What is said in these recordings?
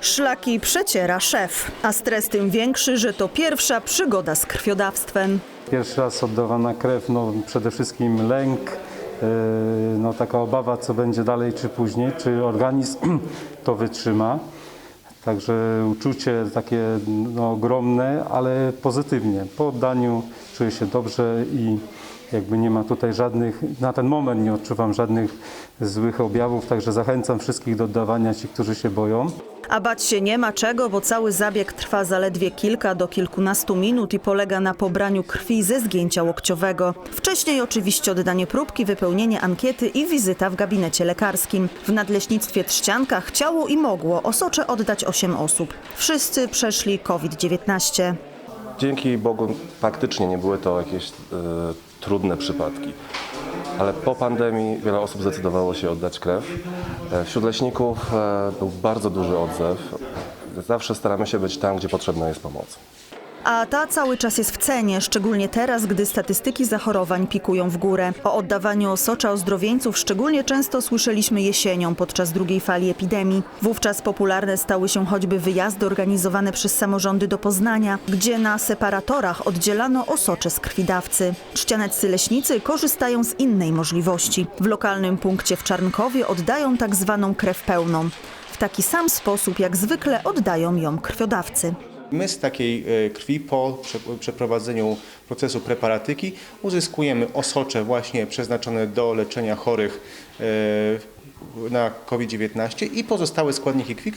Szlaki przeciera szef, a stres tym większy, że to pierwsza przygoda z krwiodawstwem. Pierwszy raz oddawana krew, no przede wszystkim lęk, yy, no taka obawa, co będzie dalej czy później, czy organizm to wytrzyma. Także uczucie takie no, ogromne, ale pozytywnie. Po oddaniu czuję się dobrze i jakby nie ma tutaj żadnych, na ten moment nie odczuwam żadnych złych objawów, także zachęcam wszystkich do oddawania, ci, którzy się boją. A bać się nie ma czego, bo cały zabieg trwa zaledwie kilka do kilkunastu minut i polega na pobraniu krwi ze zgięcia łokciowego. Wcześniej oczywiście oddanie próbki, wypełnienie ankiety i wizyta w gabinecie lekarskim. W nadleśnictwie Trzcianka chciało i mogło osocze oddać 8 osób. Wszyscy przeszli COVID-19. Dzięki Bogu faktycznie nie były to jakieś e, trudne przypadki. Ale po pandemii wiele osób zdecydowało się oddać krew. E, Wśród leśników e, był bardzo duży odzew. Zawsze staramy się być tam, gdzie potrzebna jest pomoc. A ta cały czas jest w cenie, szczególnie teraz, gdy statystyki zachorowań pikują w górę. O oddawaniu osocza ozdrowieńców szczególnie często słyszeliśmy jesienią podczas drugiej fali epidemii. Wówczas popularne stały się choćby wyjazdy organizowane przez samorządy do Poznania, gdzie na separatorach oddzielano osocze z krwidawcy. Trzcianeccy leśnicy korzystają z innej możliwości. W lokalnym punkcie w Czarnkowie oddają tak zwaną krew pełną. W taki sam sposób jak zwykle oddają ją krwiodawcy. My z takiej e, krwi po prze- przeprowadzeniu procesu preparatyki uzyskujemy osocze właśnie przeznaczone do leczenia chorych e, na COVID-19 i pozostałe składniki krwi,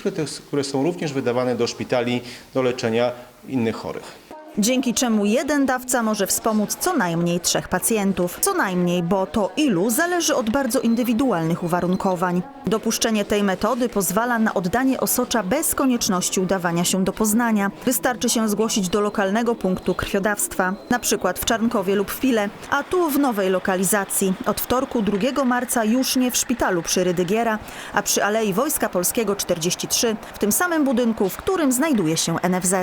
które są również wydawane do szpitali do leczenia innych chorych. Dzięki czemu jeden dawca może wspomóc co najmniej trzech pacjentów. Co najmniej, bo to ilu zależy od bardzo indywidualnych uwarunkowań. Dopuszczenie tej metody pozwala na oddanie osocza bez konieczności udawania się do Poznania. Wystarczy się zgłosić do lokalnego punktu krwiodawstwa, na przykład w Czarnkowie lub w a tu w nowej lokalizacji. Od wtorku 2 marca już nie w szpitalu przy Rydygiera, a przy Alei Wojska Polskiego 43, w tym samym budynku, w którym znajduje się NFZ.